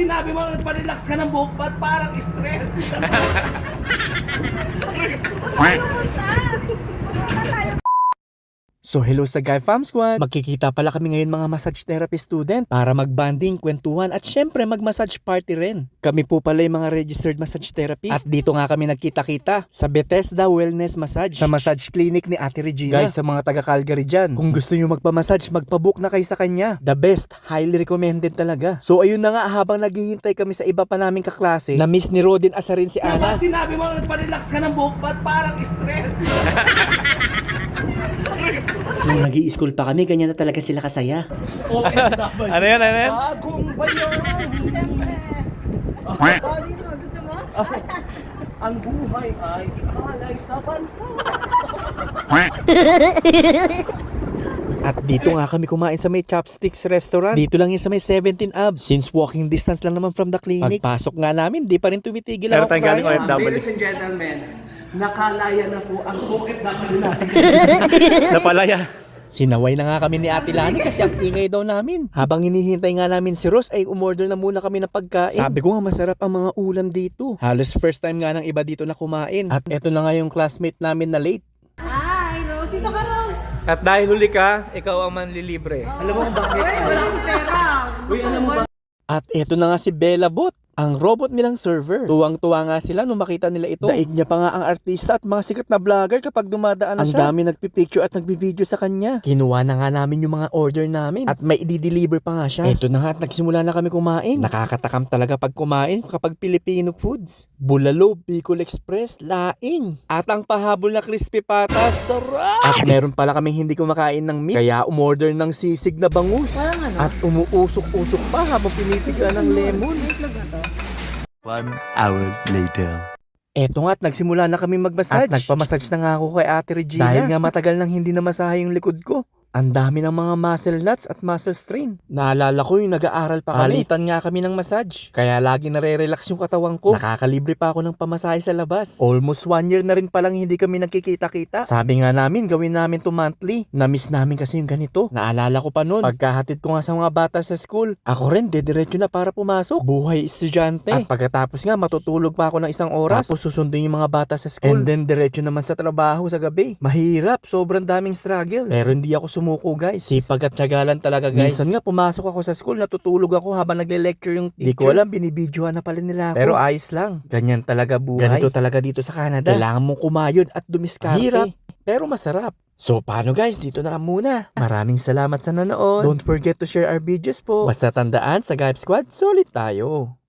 sinabi mo, pa-relax ka ng buhok, ba't parang stress? So hello sa Guy Fam Squad! Magkikita pala kami ngayon mga massage therapy student para mag-banding, kwentuhan at syempre mag-massage party rin. Kami po pala yung mga registered massage therapist at dito nga kami nagkita-kita sa Bethesda Wellness Massage sa massage clinic ni Ate Regina. Guys, sa mga taga Calgary dyan, kung gusto nyo magpa-massage, magpa-book na kayo sa kanya. The best, highly recommended talaga. So ayun na nga, habang naghihintay kami sa iba pa naming kaklase, na miss ni Rodin Asarin si Ana. Ba't sinabi mo, pa-relax ka ng buhok, ba't parang stress? Nung nag school pa kami, ganyan na talaga sila kasaya. Ano yan, ano yan? Bagong bayan. Ang buhay ay alay sa bansa. At dito nga kami kumain sa may Chopsticks restaurant. Dito lang yun sa may 17 Ab. Since walking distance lang naman from the clinic. Pagpasok nga namin, di pa rin tumitigil Pero ako tayong galing kaya. OFW. Ladies and gentlemen, nakalaya na po ang OFW natin. Napalaya. Sinaway na nga kami ni Ate Lani kasi ang ingay daw namin. Habang hinihintay nga namin si Ross ay umorder na muna kami ng pagkain. Sabi ko nga masarap ang mga ulam dito. Halos first time nga ng iba dito na kumain. At eto na nga yung classmate namin na late. Ay, Rose. Dito ka, Rose. At dahil huli ka, ikaw ang manlilibre. Alam mo kung bakit? Ay, wala akong pera. Uy, alam mo ba? At eto na nga si Bella Bot, ang robot nilang server. Tuwang-tuwa nga sila nung makita nila ito. Daig niya pa nga ang artista at mga sikat na vlogger kapag dumadaan na Ang siya. Ang dami nagpipicture at nagbibideo sa kanya. Kinuha na nga namin yung mga order namin at may i-deliver pa nga siya. Eto na nga at nagsimula na kami kumain. Nakakatakam talaga pag kumain kapag Filipino foods. Bulalo, Bicol Express, laing. At ang pahabol na crispy patas, sarap! At meron pala kaming hindi kumakain ng meat. Kaya umorder ng sisig na bangus. At umuusok-usok pa habang pinipigaan ng lemon. One hour later. Eto nga at nagsimula na kami magmassage. At nagpamassage na nga ako kay Ate Regina. Dahil nga matagal nang hindi na masahe yung likod ko. Ang dami ng mga muscle nuts at muscle strain. Naalala ko yung nag-aaral pa kami. Palitan nga kami ng massage. Kaya lagi nare-relax yung katawan ko. Nakakalibre pa ako ng pamasahe sa labas. Almost one year na rin palang hindi kami nagkikita-kita. Sabi nga namin, gawin namin to monthly. Namiss namin kasi yung ganito. Naalala ko pa noon. Pagkahatid ko nga sa mga bata sa school, ako rin dediretso na para pumasok. Buhay estudyante. At pagkatapos nga, matutulog pa ako ng isang oras. Tapos susundin yung mga bata sa school. And then diretso naman sa trabaho sa gabi. Mahirap, sobrang daming struggle. Pero hindi ako sumuko guys. Sipag at tiyagalan talaga guys. Minsan nga pumasok ako sa school, natutulog ako habang nagle-lecture yung teacher. Di ko alam, binibidyohan na pala nila ako. Pero ayos lang. Ganyan talaga buhay. Ganito talaga dito sa Canada. Kailangan mong kumayod at dumiskarte. Hirap, pero masarap. So paano guys, dito na lang muna. Maraming salamat sa nanood. Don't forget to share our videos po. Basta tandaan, sa Gype Squad, solid tayo.